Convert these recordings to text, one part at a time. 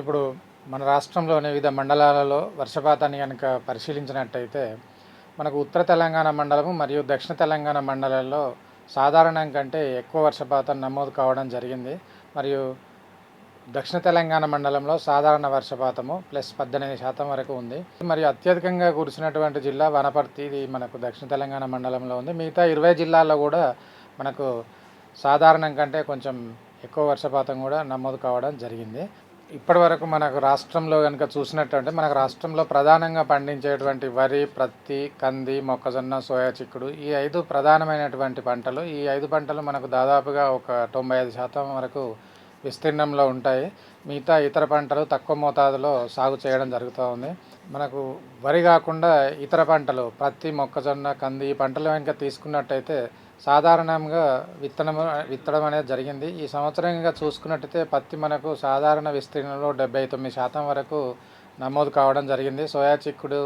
ఇప్పుడు మన రాష్ట్రంలోని వివిధ మండలాలలో వర్షపాతాన్ని కనుక పరిశీలించినట్టయితే మనకు ఉత్తర తెలంగాణ మండలము మరియు దక్షిణ తెలంగాణ మండలాల్లో సాధారణం కంటే ఎక్కువ వర్షపాతం నమోదు కావడం జరిగింది. మరియు దక్షిణ తెలంగాణ మండలంలో సాధారణ వర్షపాతము ప్లస్ పద్దెనిమిది శాతం వరకు ఉంది. మరియు అత్యధికంగా కురిసినటువంటి జిల్లా వనపర్తి ఇది మనకు దక్షిణ తెలంగాణ మండలంలో ఉంది. మిగతా ఇరవై జిల్లాల్లో కూడా మనకు సాధారణం కంటే కొంచెం ఎక్కువ వర్షపాతం కూడా నమోదు కావడం జరిగింది. ఇప్పటి వరకు మనకు రాష్ట్రంలో కనుక చూసినట్టంటే మనకు రాష్ట్రంలో ప్రధానంగా పండించేటువంటి వరి ప్రత్తి కంది మొక్కజొన్న సోయా చిక్కుడు ఈ ఐదు ప్రధానమైనటువంటి పంటలు. ఈ ఐదు పంటలు మనకు దాదాపుగా ఒక తొంభై ఐదు శాతం వరకు విస్తీర్ణంలో ఉంటాయి. మిగతా ఇతర పంటలు తక్కువ మోతాదులో సాగు చేయడం జరుగుతూ ఉంది. మనకు వరి కాకుండా ఇతర పంటలు ప్రతి మొక్కజొన్న కంది ఈ పంటలు కనుక తీసుకున్నట్టయితే సాధారణంగా విత్తనం విత్తడం అనేది జరిగింది. ఈ సంవత్సరంగా చూసుకున్నట్టయితే పత్తి మనకు సాధారణ విస్తీర్ణంలో డెబ్బై తొమ్మిది శాతం వరకు నమోదు కావడం జరిగింది. సోయా చిక్కుడు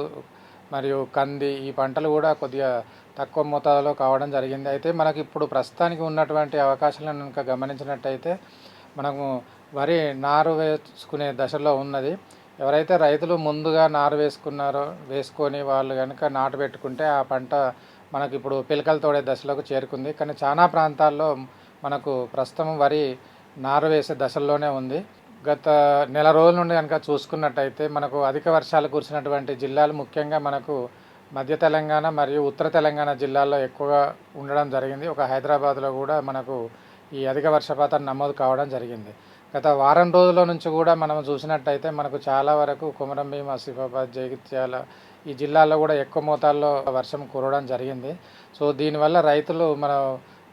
మరియు కంది ఈ పంటలు కూడా కొద్దిగా తక్కువ మోతాదులో కావడం జరిగింది. అయితే మనకి ఇప్పుడు ప్రస్తుతానికి ఉన్నటువంటి అవకాశాలను కనుక గమనించినట్టయితే మనము వరి నారు వేసుకునే దశలో ఉన్నది. ఎవరైతే రైతులు ముందుగా నారు వేసుకున్నారో వేసుకొని వాళ్ళు కనుక నాటు పెట్టుకుంటే ఆ పంట మనకి ఇప్పుడు పిలకలు తోడే దశలోకి చేరుకుంది. కానీ చాలా ప్రాంతాల్లో మనకు ప్రస్తుతం వరి నారు వేసే దశల్లోనే ఉంది. గత నెల రోజుల నుండి కనుక చూసుకున్నట్టయితే మనకు అధిక వర్షాలు కురిసినటువంటి జిల్లాలు ముఖ్యంగా మనకు మధ్య తెలంగాణ మరియు ఉత్తర తెలంగాణ జిల్లాల్లో ఎక్కువగా ఉండడం జరిగింది. ఒక హైదరాబాద్లో కూడా మనకు ఈ అధిక వర్షపాతం నమోదు కావడం జరిగింది. గత వారం రోజుల నుంచి కూడా మనం చూసినట్టయితే మనకు చాలా వరకు కొమరంభీం ఆసిఫాబాద్ జగిత్యాల ఈ జిల్లాల్లో కూడా ఎక్కువ మోతాదులో వర్షం కురవడం జరిగింది. సో దీనివల్ల రైతులు మన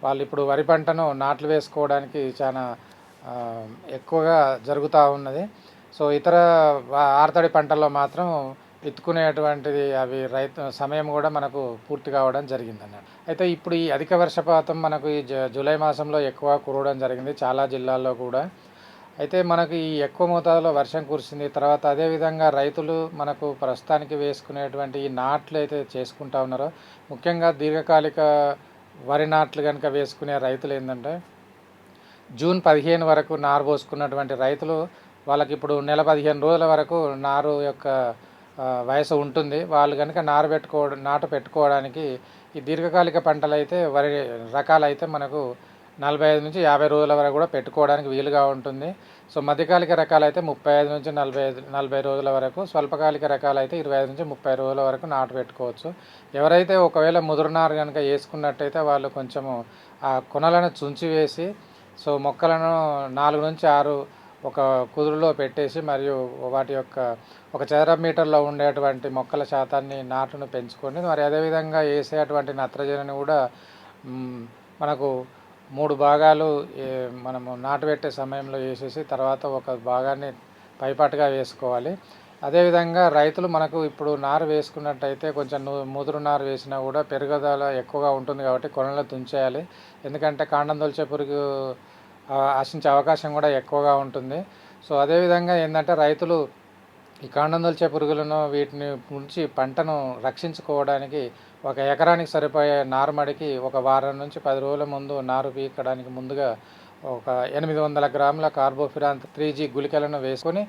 వాళ్ళు ఇప్పుడు వరి పంటను నాట్లు వేసుకోవడానికి చాలా ఎక్కువగా జరుగుతూ ఉన్నది. సో ఇతర ఆరుతడి పంటల్లో మాత్రం ఎత్తుకునేటువంటిది అవి రైతు సమయం కూడా మనకు పూర్తి కావడం జరిగింది అన్నట్టు అయితే ఇప్పుడు ఈ అధిక వర్షపాతం మనకు ఈ జ- జూలై మాసంలో ఎక్కువ కురవడం జరిగింది చాలా జిల్లాల్లో కూడా. అయితే మనకు ఈ ఎక్కువ మోతాదులో వర్షం కురిసింది. తర్వాత అదేవిధంగా రైతులు మనకు ప్రస్తుతానికి వేసుకునేటువంటి ఈ నాట్లు అయితే చేసుకుంటా ఉన్నారో ముఖ్యంగా దీర్ఘకాలిక వరి నాట్లు కనుక వేసుకునే రైతులు ఏంటంటే జూన్ పదిహేను వరకు నారు పోసుకున్నటువంటి రైతులు వాళ్ళకి ఇప్పుడు నెల పదిహేను రోజుల వరకు నారు యొక్క వయసు ఉంటుంది. వాళ్ళు కనుక నారు పెట్టుకోవడం నాటు పెట్టుకోవడానికి ఈ దీర్ఘకాలిక పంటలు అయితే వరి రకాలు అయితే మనకు నలభై ఐదు నుంచి యాభై రోజుల వరకు కూడా పెట్టుకోవడానికి వీలుగా ఉంటుంది. సో మధ్యకాలిక రకాలు అయితే ముప్పై ఐదు నుంచి నలభై ఐదు నలభై రోజుల వరకు స్వల్పకాలిక రకాలు అయితే ఇరవై ఐదు నుంచి ముప్పై రోజుల వరకు నాటు పెట్టుకోవచ్చు. ఎవరైతే ఒకవేళ ముదురునారు కనుక వేసుకున్నట్టయితే వాళ్ళు కొంచెము ఆ కొనలను చుంచి వేసి సో మొక్కలను నాలుగు నుంచి ఆరు ఒక కుదురులో పెట్టేసి మరియు వాటి యొక్క ఒక చదరపు మీటర్లో ఉండేటువంటి మొక్కల శాతాన్ని నాటును పెంచుకొని మరి అదేవిధంగా వేసేటువంటి నత్రజనిని కూడా మనకు మూడు భాగాలు ఏ- మనము నాటు పెట్టే సమయంలో వేసేసి తర్వాత ఒక భాగాన్ని పైపాటుగా వేసుకోవాలి. అదేవిధంగా రైతులు మనకు ఇప్పుడు నారు వేసుకున్నట్టయితే కొంచెం ముదురు నారు వేసినా కూడా పెరుగుదల ఎక్కువగా ఉంటుంది కాబట్టి కొనలో తుంచేయాలి. ఎందుకంటే కాండం తొలిచే పురుగు ఆశించే అవకాశం కూడా ఎక్కువగా ఉంటుంది. సో అదేవిధంగా ఏంటంటే రైతులు ఈ కాండం పురుగులను వీటిని నుంచి పంటను రక్షించుకోవడానికి ఒక ఎకరానికి సరిపోయే నారుమడికి ఒక వారం నుంచి పది రోజుల ముందు నారు పీకడానికి ముందుగా ఒక ఎనిమిది వందల గ్రాముల కార్బోఫిరాన్ త్రీ జీ గుళికలను వేసుకొని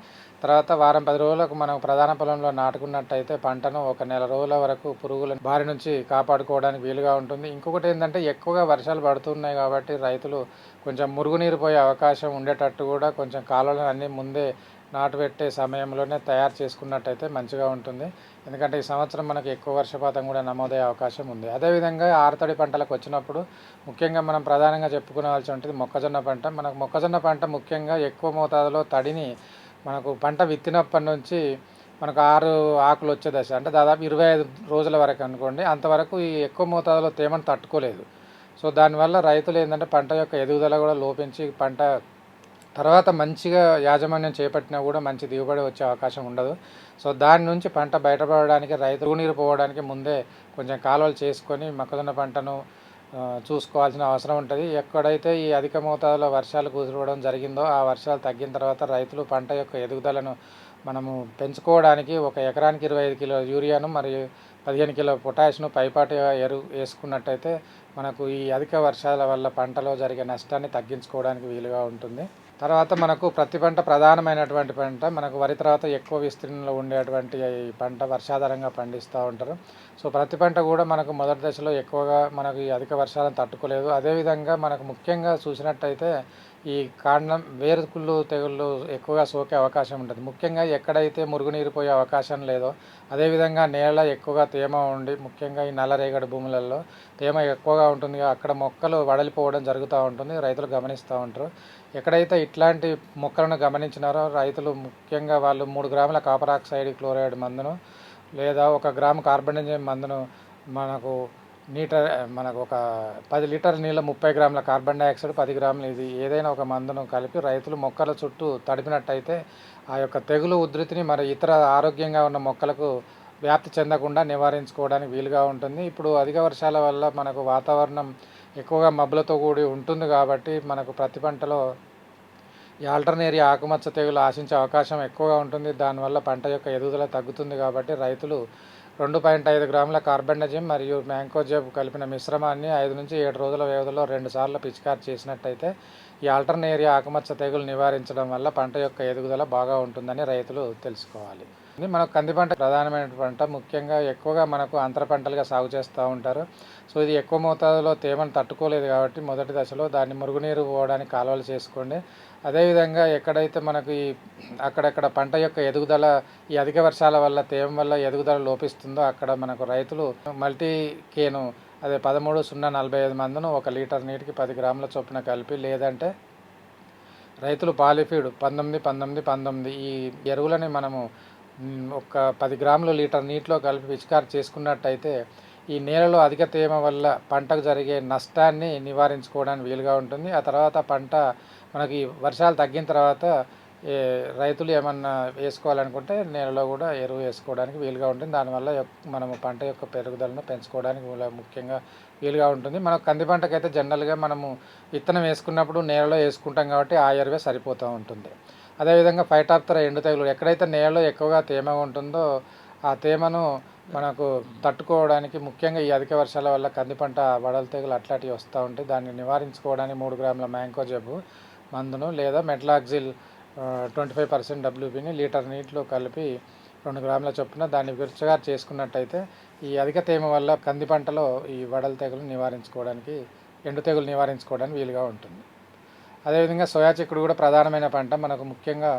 తర్వాత వారం పది రోజులకు మనం ప్రధాన పొలంలో నాటుకున్నట్టయితే పంటను ఒక నెల రోజుల వరకు పురుగుల బారి నుంచి కాపాడుకోవడానికి వీలుగా ఉంటుంది. ఇంకొకటి ఏంటంటే ఎక్కువగా వర్షాలు పడుతున్నాయి కాబట్టి రైతులు కొంచెం మురుగునీరు పోయే అవకాశం ఉండేటట్టు కూడా కొంచెం కాలువలను అన్నీ ముందే నాటు పెట్టే సమయంలోనే తయారు చేసుకున్నట్టయితే మంచిగా ఉంటుంది. ఎందుకంటే ఈ సంవత్సరం మనకి ఎక్కువ వర్షపాతం కూడా నమోదయ్యే అవకాశం ఉంది. అదేవిధంగా ఆరుతడి పంటలకు వచ్చినప్పుడు ముఖ్యంగా మనం ప్రధానంగా చెప్పుకోవాల్సి ఉంటుంది మొక్కజొన్న పంట. మనకు మొక్కజొన్న పంట ముఖ్యంగా ఎక్కువ మోతాదులో తడిని మనకు పంట విత్తినప్పటి నుంచి మనకు ఆరు ఆకులు వచ్చే దశ. అంటే దాదాపు ఇరవై ఐదు రోజుల వరకు అనుకోండి. అంతవరకు ఈ ఎక్కువ మోతాదులో తేమను తట్టుకోలేదు. సో దానివల్ల రైతులు ఏంటంటే పంట యొక్క ఎదుగుదల కూడా లోపించి పంట తర్వాత మంచిగా యాజమాన్యం చేపట్టినా కూడా మంచి దిగుబడి వచ్చే అవకాశం ఉండదు. సో దాని నుంచి పంట బయటపడడానికి రైతు నీరు పోవడానికి ముందే కొంచెం కాలువలు చేసుకొని మొక్కజొన్న పంటను చూసుకోవాల్సిన అవసరం ఉంటుంది. ఎక్కడైతే ఈ అధిక మోతాదులో వర్షాలు కుదిరవడం జరిగిందో ఆ వర్షాలు తగ్గిన తర్వాత రైతులు పంట యొక్క ఎదుగుదలను మనము పెంచుకోవడానికి ఒక ఎకరానికి ఇరవై ఐదు కిలో యూరియాను మరియు పదిహేను కిలో పొటాష్ను పైపాటు ఎరువు వేసుకున్నట్టయితే మనకు ఈ అధిక వర్షాల వల్ల పంటలో జరిగే నష్టాన్ని తగ్గించుకోవడానికి వీలుగా ఉంటుంది. తర్వాత మనకు ప్రతి పంట ప్రధానమైనటువంటి పంట. మనకు వరి తర్వాత ఎక్కువ విస్తీర్ణంలో ఉండేటువంటి ఈ పంట వర్షాధారంగా పండిస్తూ ఉంటారు. సో ప్రతి పంట కూడా మనకు మొదటి దశలో ఎక్కువగా మనకు ఈ అధిక వర్షాలను తట్టుకోలేదు. అదేవిధంగా మనకు ముఖ్యంగా చూసినట్టయితే ఈ కాండం వేరుకుళ్ళు తెగుళ్ళు ఎక్కువగా సోకే అవకాశం ఉంటుంది. ముఖ్యంగా ఎక్కడైతే మురుగునీరు పోయే అవకాశం లేదో అదేవిధంగా నేల ఎక్కువగా తేమ ఉండి ముఖ్యంగా ఈ నల్లరేగడి భూములలో తేమ ఎక్కువగా ఉంటుంది. అక్కడ మొక్కలు వడలిపోవడం జరుగుతూ ఉంటుంది. రైతులు గమనిస్తూ ఉంటారు. ఎక్కడైతే ఇట్లాంటి మొక్కలను గమనించినారో రైతులు ముఖ్యంగా వాళ్ళు మూడు గ్రాముల కాపర్ ఆక్సైడ్ క్లోరైడ్ మందును లేదా ఒక గ్రాము కార్బనిజం మందును మనకు నీటర్ మనకు ఒక పది లీటర్ నీళ్ళ ముప్పై గ్రాముల కార్బన్ డైఆక్సైడ్ పది గ్రాములు ఇది ఏదైనా ఒక మందును కలిపి రైతులు మొక్కల చుట్టూ తడిపినట్టయితే ఆ యొక్క తెగులు ఉధృతిని మరి ఇతర ఆరోగ్యంగా ఉన్న మొక్కలకు వ్యాప్తి చెందకుండా నివారించుకోవడానికి వీలుగా ఉంటుంది. ఇప్పుడు అధిక వర్షాల వల్ల మనకు వాతావరణం ఎక్కువగా మబ్బులతో కూడి ఉంటుంది కాబట్టి మనకు ప్రతి పంటలో ఈ ఆల్టర్నేరియా ఆకుమచ్చ తెగులు ఆశించే అవకాశం ఎక్కువగా ఉంటుంది. దానివల్ల పంట యొక్క ఎదుగుదల తగ్గుతుంది కాబట్టి రైతులు రెండు పాయింట్ ఐదు గ్రాముల కార్బెండజిమ్ మరియు మ్యాంకోజెబ్ కలిపిన మిశ్రమాన్ని ఐదు నుంచి ఏడు రోజుల వ్యవధిలో రెండు సార్లు పిచికారి చేసినట్టయితే ఈ ఆల్టర్నేరియా ఆకుమచ్చ తెగులు నివారించడం వల్ల పంట యొక్క ఎదుగుదల బాగా ఉంటుందని రైతులు తెలుసుకోవాలి. మనకు కంది పంట ప్రధానమైన పంట. ముఖ్యంగా ఎక్కువగా మనకు అంతర పంటలుగా సాగు చేస్తూ ఉంటారు. సో ఇది ఎక్కువ మోతాదులో తేమను తట్టుకోలేదు కాబట్టి మొదటి దశలో దాన్ని మురుగునీరు పోవడానికి కాలువలు చేసుకోండి. అదేవిధంగా ఎక్కడైతే మనకు ఈ అక్కడక్కడ పంట యొక్క ఎదుగుదల ఈ అధిక వర్షాల వల్ల తేమ వల్ల ఎదుగుదల లోపిస్తుందో అక్కడ మనకు రైతులు మల్టీ కేను అదే పదమూడు సున్నా నలభై ఐదు మందును ఒక లీటర్ నీటికి పది గ్రాముల చొప్పున కలిపి లేదంటే రైతులు పాలిఫీడ్ పంతొమ్మిది పంతొమ్మిది పంతొమ్మిది ఈ ఎరువులని మనము ఒక పది గ్రాముల లీటర్ నీటిలో కలిపి పిచికారి చేసుకున్నట్టయితే ఈ నేలలో అధిక తేమ వల్ల పంటకు జరిగే నష్టాన్ని నివారించుకోవడానికి వీలుగా ఉంటుంది. ఆ తర్వాత పంట మనకి వర్షాలు తగ్గిన తర్వాత ఏ రైతులు ఏమన్నా వేసుకోవాలనుకుంటే నేలలో కూడా ఎరువు వేసుకోవడానికి వీలుగా ఉంటుంది. దానివల్ల మనము పంట యొక్క పెరుగుదలను పెంచుకోవడానికి ముఖ్యంగా వీలుగా ఉంటుంది. మన కంది పంటకైతే జనరల్గా మనము విత్తనం వేసుకున్నప్పుడు నేలలో వేసుకుంటాం కాబట్టి ఆ ఎరువే సరిపోతూ ఉంటుంది. అదేవిధంగా ఫైటాప్తర ఎండు తెగులు. ఎక్కడైతే నేలలో ఎక్కువగా తేమ ఉంటుందో ఆ తేమను మనకు తట్టుకోవడానికి ముఖ్యంగా ఈ అధిక వర్షాల వల్ల కంది పంట వడల తెగులు అట్లాంటివి వస్తూ ఉంటాయి. దాన్ని నివారించుకోవడానికి మూడు గ్రాముల మ్యాంకో జబ్బు మందును లేదా మెట్లాక్జిల్ ట్వంటీ ఫైవ్ పర్సెంట్ డబ్ల్యూపీని లీటర్ నీటిలో కలిపి రెండు గ్రాముల చొప్పున దాన్ని విరుచుగా చేసుకున్నట్టయితే ఈ అధిక తేమ వల్ల కంది పంటలో ఈ వడల తెగులు నివారించుకోవడానికి ఎండు తెగులు నివారించుకోవడానికి వీలుగా ఉంటుంది. అదేవిధంగా సోయా చిక్కుడు కూడా ప్రధానమైన పంట. మనకు ముఖ్యంగా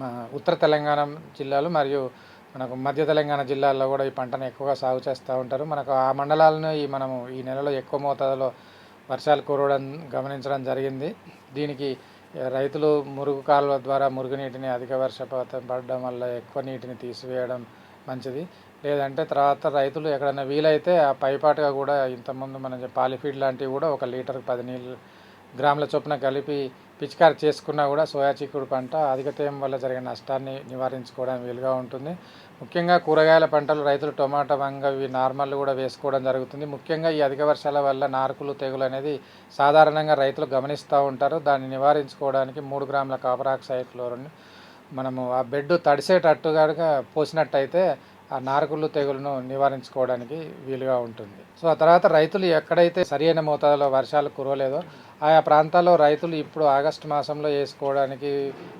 మా ఉత్తర తెలంగాణ జిల్లాలు మరియు మనకు మధ్య తెలంగాణ జిల్లాల్లో కూడా ఈ పంటను ఎక్కువగా సాగు చేస్తూ ఉంటారు. మనకు ఆ మండలాలను ఈ మనము ఈ నెలలో ఎక్కువ మోతాదులో వర్షాలు కురవడం గమనించడం జరిగింది. దీనికి రైతులు మురుగు కాలువ ద్వారా మురుగునీటిని అధిక వర్షపాతం పడడం వల్ల ఎక్కువ నీటిని తీసివేయడం మంచిది. లేదంటే తర్వాత రైతులు ఎక్కడైనా వీలైతే ఆ పైపాటుగా కూడా ఇంతకుముందు మనం పాలిఫీడ్ లాంటివి కూడా ఒక లీటర్కి పది నీళ్ళు గ్రాముల చొప్పున కలిపి పిచికారి చేసుకున్నా కూడా సోయా చిక్కుడు పంట అధిక తేమ వల్ల జరిగే నష్టాన్ని నివారించుకోవడానికి వీలుగా ఉంటుంది. ముఖ్యంగా కూరగాయల పంటలు రైతులు టొమాటో వంగ ఇవి నార్మల్ కూడా వేసుకోవడం జరుగుతుంది. ముఖ్యంగా ఈ అధిక వర్షాల వల్ల నారుకులు తెగులు అనేది సాధారణంగా రైతులు గమనిస్తూ ఉంటారు. దాన్ని నివారించుకోవడానికి మూడు గ్రాముల కాపర్ ఆక్సైడ్ క్లోరిన్ మనము ఆ బెడ్ తడిసేటట్టుగా పోసినట్టయితే ఆ నారకుళ్ళు తెగులను నివారించుకోవడానికి వీలుగా ఉంటుంది. సో ఆ తర్వాత రైతులు ఎక్కడైతే సరైన మోతాదులో వర్షాలు కురవలేదో ఆయా ప్రాంతాల్లో రైతులు ఇప్పుడు ఆగస్టు మాసంలో వేసుకోవడానికి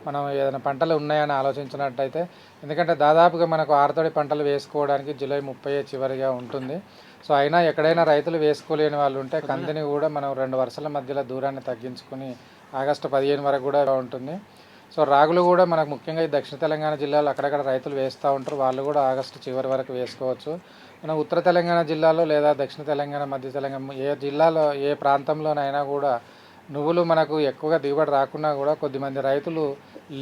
మనం ఏదైనా పంటలు ఉన్నాయని ఆలోచించినట్టయితే ఎందుకంటే దాదాపుగా మనకు ఆరుతడి పంటలు వేసుకోవడానికి జూలై ముప్పై చివరిగా ఉంటుంది. సో అయినా ఎక్కడైనా రైతులు వేసుకోలేని వాళ్ళు ఉంటే కందిని కూడా మనం రెండు వరుసల మధ్యలో దూరాన్ని తగ్గించుకుని ఆగస్టు పదిహేను వరకు కూడా ఉంటుంది. సో రాగులు కూడా మనకు ముఖ్యంగా ఈ దక్షిణ తెలంగాణ జిల్లాలో అక్కడక్కడ రైతులు వేస్తూ ఉంటారు. వాళ్ళు కూడా ఆగస్టు చివరి వరకు వేసుకోవచ్చు. మన ఉత్తర తెలంగాణ జిల్లాలో లేదా దక్షిణ తెలంగాణ మధ్య తెలంగాణ ఏ జిల్లాలో ఏ ప్రాంతంలోనైనా కూడా నువ్వులు మనకు ఎక్కువగా దిగుబడి రాకున్నా కూడా కొద్దిమంది రైతులు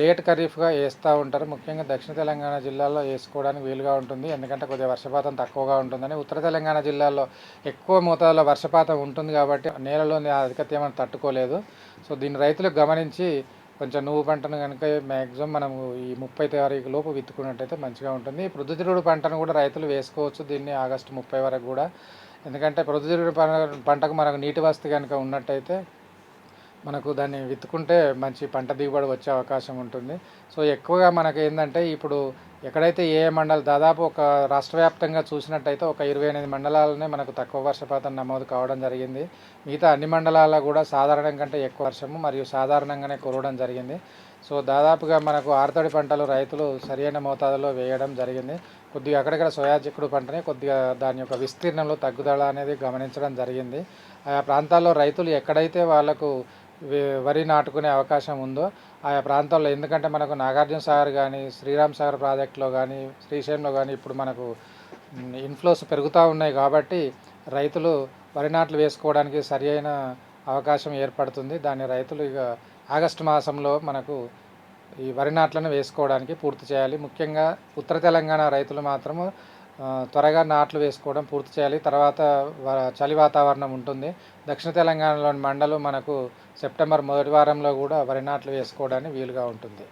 లేట్ ఖరీఫ్గా వేస్తూ ఉంటారు. ముఖ్యంగా దక్షిణ తెలంగాణ జిల్లాలో వేసుకోవడానికి వీలుగా ఉంటుంది. ఎందుకంటే కొద్దిగా వర్షపాతం తక్కువగా ఉంటుందని. ఉత్తర తెలంగాణ జిల్లాలో ఎక్కువ మోతాదులో వర్షపాతం ఉంటుంది కాబట్టి నేలలోని అధిక ఏమైనా తట్టుకోలేదు. సో దీన్ని రైతులు గమనించి కొంచెం నువ్వు పంటను కనుక మ్యాక్సిమం మనము ఈ ముప్పై తారీఖు లోపు విత్తుకున్నట్టయితే మంచిగా ఉంటుంది. ప్రొద్దుతిరుడు ప్రొద్దుతిరుగుడు పంటను కూడా రైతులు వేసుకోవచ్చు దీన్ని ఆగస్టు ముప్పై వరకు కూడా. ఎందుకంటే ప్రొద్దుతిరుగుడు పంటకు మనకు నీటి వసతి కనుక ఉన్నట్టయితే మనకు దాన్ని విత్తుకుంటే మంచి పంట దిగుబడి వచ్చే అవకాశం ఉంటుంది. సో ఎక్కువగా మనకు ఏంటంటే ఇప్పుడు ఎక్కడైతే ఏ మండలం దాదాపు ఒక రాష్ట్ర వ్యాప్తంగా చూసినట్టయితే ఒక ఇరవై ఎనిమిది మండలాలనే మనకు తక్కువ వర్షపాతం నమోదు కావడం జరిగింది. మిగతా అన్ని మండలాల్లో కూడా సాధారణం కంటే ఎక్కువ వర్షము మరియు సాధారణంగానే కురవడం జరిగింది. సో దాదాపుగా మనకు ఆరుతడి పంటలు రైతులు సరైన మోతాదులో వేయడం జరిగింది. కొద్దిగా అక్కడక్కడ సోయా చిక్కుడు పంటనే కొద్దిగా దాని యొక్క విస్తీర్ణంలో తగ్గుదల అనేది గమనించడం జరిగింది. ఆయా ప్రాంతాల్లో రైతులు ఎక్కడైతే వాళ్ళకు వరి నాటుకునే అవకాశం ఉందో ఆయా ప్రాంతాల్లో. ఎందుకంటే మనకు నాగార్జున సాగర్ కానీ శ్రీరామ్ సాగర్ ప్రాజెక్టులో కానీ శ్రీశైలంలో కానీ ఇప్పుడు మనకు ఇన్ఫ్లోస్ పెరుగుతూ ఉన్నాయి కాబట్టి రైతులు వరి నాట్లు వేసుకోవడానికి సరి అయిన అవకాశం ఏర్పడుతుంది. దాన్ని రైతులు ఇక ఆగస్టు మాసంలో మనకు ఈ వరి నాట్లను వేసుకోవడానికి పూర్తి చేయాలి. ముఖ్యంగా ఉత్తర తెలంగాణ రైతులు మాత్రము త్వరగా నాట్లు వేసుకోవడం పూర్తి చేయాలి. తర్వాత వ- చలి వాతావరణం ఉంటుంది. దక్షిణ తెలంగాణలోని మండలు మనకు సెప్టెంబర్ మొదటి వారంలో కూడా వరి నాట్లు వేసుకోవడానికి వీలుగా ఉంటుంది.